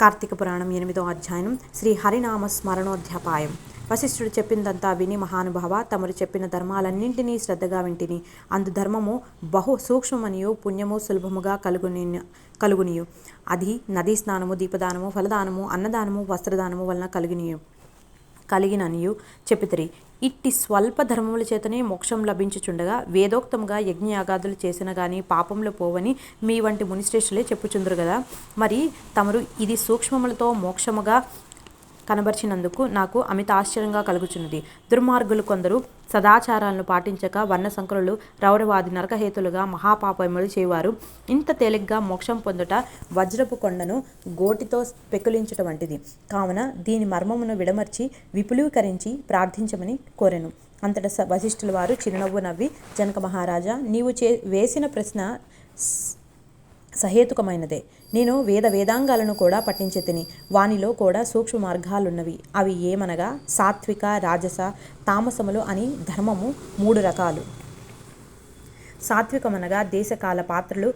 కార్తీక పురాణం ఎనిమిదో అధ్యాయం శ్రీ హరినామ స్మరణోధ్యాపాయం. వశిష్ఠుడు చెప్పిందంతా విని మహానుభావ తమరు చెప్పిన ధర్మాలన్నింటినీ శ్రద్ధగా వింటిని. అందు ధర్మము బహు సూక్ష్మమనియు పుణ్యము సులభముగా కలుగుని కలుగునియు. అది నదీ స్నానము దీపదానము ఫలదానము అన్నదానము వస్త్రదానము వలన కలిగినియు కలిగిననియు చెప్పితిరి. ఇట్టి స్వల్ప ధర్మముల చేతనే మోక్షం లభించుచుండగా వేదోక్తముగా యజ్ఞయాగాదులు చేసిన గాని పాపములు పోవని మీ వంటి మునిశ్రేష్ఠులే చెప్పుచుందురు కదా మరి తమరు ఇది సూక్ష్మములతో మోక్షముగా కనబరిచినందుకు నాకు అమిత ఆశ్చర్యంగా కలుగుచున్నది. దుర్మార్గులు కొందరు సదాచారాలను పాటించక వర్ణసంకరులు రౌరవాది నరకహేతులుగా మహాపాపములు చేయువారు. ఇంత తేలిగ్గా మోక్షం పొందుట వజ్రపు కొండను గోటితో పెకులించటం వంటిది. కావున దీని మర్మమును విడమర్చి విపులీకరించి ప్రార్థించమని కోరెను. అంతట స- వశిష్ఠుల వారు చిరునవ్వు నవ్వి జనక మహారాజా నీవు చే వేసిన ప్రశ్న సహేతుకమైనదే. నేను వేద వేదాంగాలను కూడా పఠించే తిని వానిలో కూడా సూక్ష్మ మార్గాలున్నవి అవి ఏమనగా సాత్విక రాజస తామసములు అని ధర్మము మూడు రకాలు. సాత్వికమనగా దేశకాల పాత్రలు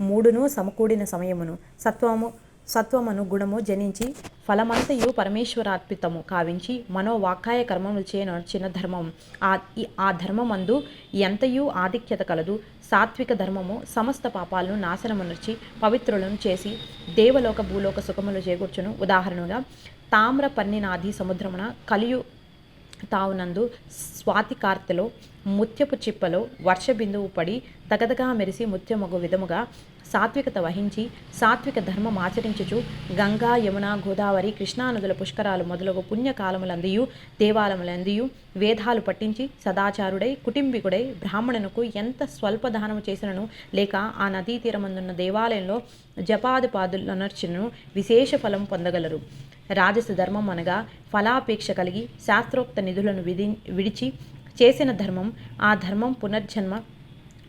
మూడును సమకూడిన సమయమును. సత్వము సత్వమను గుణము జనించి ఫలమంతయు పరమేశ్వరార్పితము కావించి మనోవాకాయ కర్మములు చే నడిచిన ధర్మం. ఆ ఆ ధర్మమందు ఎంతయు ఆధిక్యత కలదు సాత్విక ధర్మము సమస్త పాపాలను నాశనమునర్చి పవిత్రులను చేసి దేవలోక భూలోక సుఖములు చేకూర్చును. ఉదాహరణగా తామ్ర పన్నినాది సముద్రమున కలియు తావునందు స్వాతి కార్తెలో ముత్యపు చిప్పలో వర్షబిందువు పడి దగదగా మెరిసి ముత్యమగు విధముగా సాత్వికత వహించి సాత్విక ధర్మం ఆచరించుచు గంగా యమున గోదావరి కృష్ణా నదుల పుష్కరాలు మొదలగు పుణ్యకాలములందియు దేవాలములందియు వేదాలు పట్టించి సదాచారుడై కుటుంబికుడై బ్రాహ్మణునకు ఎంత స్వల్ప దానము చేసినను లేక ఆ నదీ తీరమందున్న దేవాలయంలో జపాదిపాదులనర్చినను విశేష ఫలం పొందగలరు. రాజస ధర్మం అనగా ఫలాపేక్ష కలిగి శాస్త్రోక్త నిధులను విధి విడిచి చేసిన ధర్మం ఆ ధర్మం పునర్జన్మ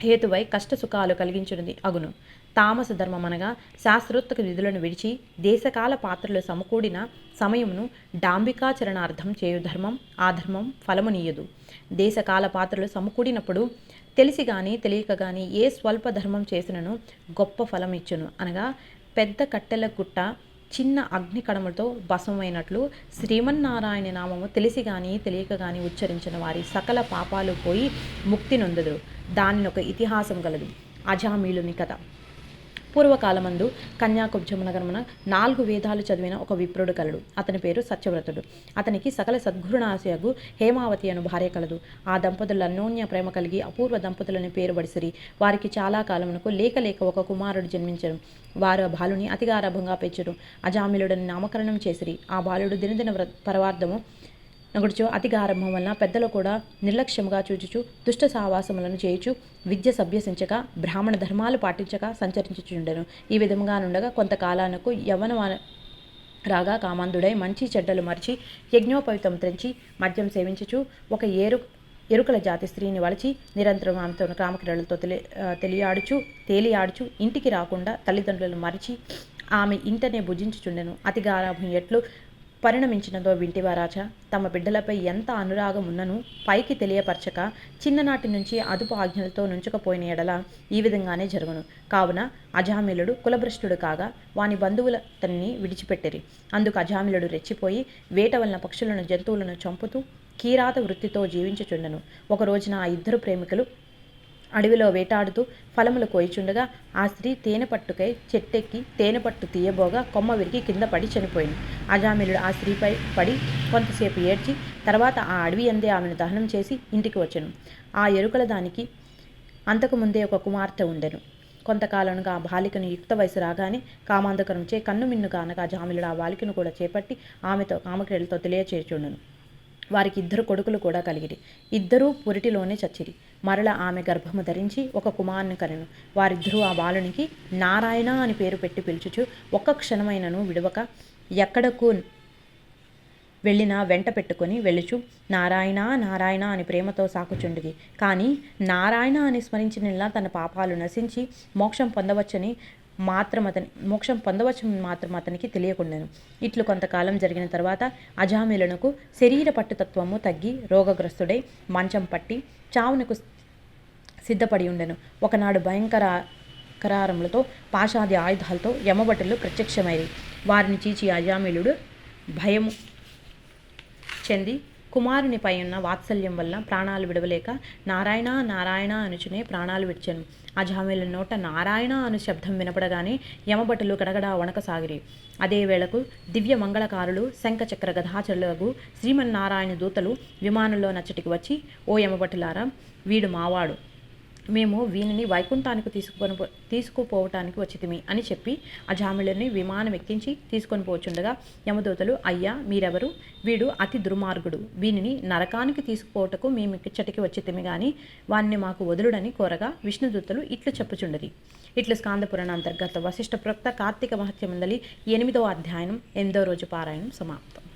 హేతువై కష్ట సుఖాలు కలిగించున్నది అగును. తామస ధర్మం అనగా శాస్త్రోత్తక విధులను విడిచి దేశకాల పాత్రలు సమకూడిన సమయమును డాంబికాచరణార్థం చేయు ధర్మం ఆ ధర్మం ఫలమునీయదు దేశకాల పాత్రలు సమకూడినప్పుడు తెలిసి కానీ తెలియక కానీ ఏ స్వల్ప ధర్మం చేసినను గొప్ప ఫలం ఇచ్చును అనగా పెద్ద కట్టెల గుట్ట చిన్న అగ్ని కణములతో భసమైనట్లు శ్రీమన్నారాయణ నామము తెలిసి కానీ తెలియక కానీ ఉచ్చరించిన వారి సకల పాపాలు పోయి ముక్తి నొందదు దానిని ఒక ఇతిహాసం గలదు. అజామీలుని కథ. పూర్వకాలమందు కన్యాకుబ్జమునగరమున నాలుగు వేదాలు చదివిన ఒక విప్రుడు కలడు. అతని పేరు సత్యవ్రతుడు. అతనికి సకల సద్గురుణాశయగు హేమావతి అను భార్య కలదు. ఆ దంపతులు అన్యోన్య ప్రేమ కలిగి అపూర్వ దంపతులని పేరు బడిసిరి వారికి చాలా కాలమునకు లేక లేక ఒక కుమారుడు జన్మించడం వారు ఆ బాలుని అతిగారభంగా పెంచడం అజామిలుడని నామకరణం చేసిరి. ఆ బాలుడు దినదిన వ్ర పరవార్థము అతి అతిగారంభం వలన పెద్దలు కూడా నిర్లక్ష్యముగా చూచుచు దుష్ట సావాసములను చేయుచు విద్య సభ్యసించక బ్రాహ్మణ ధర్మాలు పాటించక సంచరించుచుండెను. ఈ విధముగా నుండగా కొంతకాలానకు యవ్వన రాగా కామాంధుడై మంచి చెడ్డలు మరిచి యజ్ఞోపవితం త్రెంచి మద్యం సేవించుచు ఒక ఏరు ఎరుకల జాతి స్త్రీని వలచి నిరంతరం ఆమెతో క్రామక్రీడలతో తెలి తెలియాడుచు తేలియాడుచు ఇంటికి రాకుండా తల్లిదండ్రులను మరిచి ఆమె ఇంటనే భుజించుచుండెను. అతిగారాభం ఎట్లు పరిణమించినదో వింటివా రాజా తమ బిడ్డలపై ఎంత అనురాగం ఉన్నను పైకి తెలియపరచక చిన్ననాటి నుంచి అదుపు ఆజ్ఞలతో నుంచకపోయిన ఎడల ఈ విధంగానే జరుగును. కావున అజామిలుడు కులభ్రష్టుడు కాగా వాని బంధువులతన్ని విడిచిపెట్టిరి. అందుకు అజామిలుడు రెచ్చిపోయి వేట వలన పక్షులను జంతువులను చంపుతూ కీరాత వృత్తితో జీవించుచుండెను. ఒక రోజున ఆ ఇద్దరు ప్రేమికులు అడవిలో వేటాడుతూ ఫలములు కోయిచుండగా ఆ స్త్రీ తేనె పట్టుకై చెట్టెక్కి తేనె పట్టు తీయబోగా కొమ్మ విరిగి కింద పడి చనిపోయింది. అజామిలుడు ఆ స్త్రీపై పడి కొంతసేపు ఏడ్చి తర్వాత ఆ అడవి అందే ఆమెను దహనం చేసి ఇంటికి వచ్చను. ఆ ఎరుకల దానికి అంతకుముందే ఒక కుమార్తె ఉండెను. కొంతకాలంగా ఆ బాలికను యుక్త వయసు రాగానే కామాంధకరంచే కన్ను మిన్నుగా అనగా జామిలుడు ఆ బాలికను కూడా చేపట్టి ఆమెతో కామక్రీడలతో తెలియచేర్చుండెను. వారికి ఇద్దరు కొడుకులు కూడా కలిగిరి. ఇద్దరూ పురిటిలోనే చచ్చిరి. మరల ఆమె గర్భము ధరించి ఒక కుమారుని కనెను. వారిద్దరూ ఆ బాలునికి నారాయణ అని పేరు పెట్టి పిలుచుచు ఒక్క క్షణమైనను విడవక ఎక్కడకు వెళ్ళినా వెంట పెట్టుకొని వెళ్ళుచు నారాయణ నారాయణ అని ప్రేమతో సాకుచుండిది కానీ నారాయణ అని స్మరించినలా తన పాపాలు నశించి మోక్షం పొందవచ్చని మాత్రం అతని మోక్షం పొందవచ్చు మాత్రం అతనికి తెలియకుండాను. ఇట్లు కొంతకాలం జరిగిన తర్వాత అజామిలనుకు శరీర పట్టుతత్వము తగ్గి రోగగ్రస్తుడై మంచం పట్టి చావునకు సిద్ధపడి ఉండెను. ఒకనాడు భయంకర కరారములతో పాశాది ఆయుధాలతో యమభటులు ప్రత్యక్షమైరి. వారిని చీచి అజామిలుడు భయము చెంది కుమారునిపై ఉన్న వాత్సల్యం వల్ల ప్రాణాలు విడవలేక నారాయణ నారాయణ అనుచునే ప్రాణాలు విడిచాను. అజామిల నోట నారాయణ అను శబ్దం వినపడగానే యమభటులు గడగడా వణకసాగిరి అదే వేళకు దివ్య మంగళకారులు శంఖచక్ర గధాచరులకు శ్రీమన్నారాయణ దూతలు విమానంలో నచ్చటికి వచ్చి ఓ యమభటులారా వీడు మావాడు. మేము వీనిని వైకుంఠానికి తీసుకొని తీసుకుపోవటానికి వచ్చితిమి అని చెప్పి ఆ అజామిళుని విమానం ఎక్కించి తీసుకొని పోచుండగా యమదూతలు అయ్యా మీరెవరు? వీడు అతి దుర్మార్గుడు. వీనిని నరకానికి తీసుకుపోవటకు మేము ఇచ్చటికి వచ్చితిమి కానీ వాణ్ణి మాకు వదులుడని కోరగా విష్ణుదూతలు ఇట్లు చెప్పుచుండది ఇట్లు స్కాందపురాణ అంతర్గత వశిష్ఠ ప్రక్త కార్తీక మహత్యమందలి ఎనిమిదవ అధ్యాయం ఎనిమిదో రోజు పారాయణం సమాప్తం.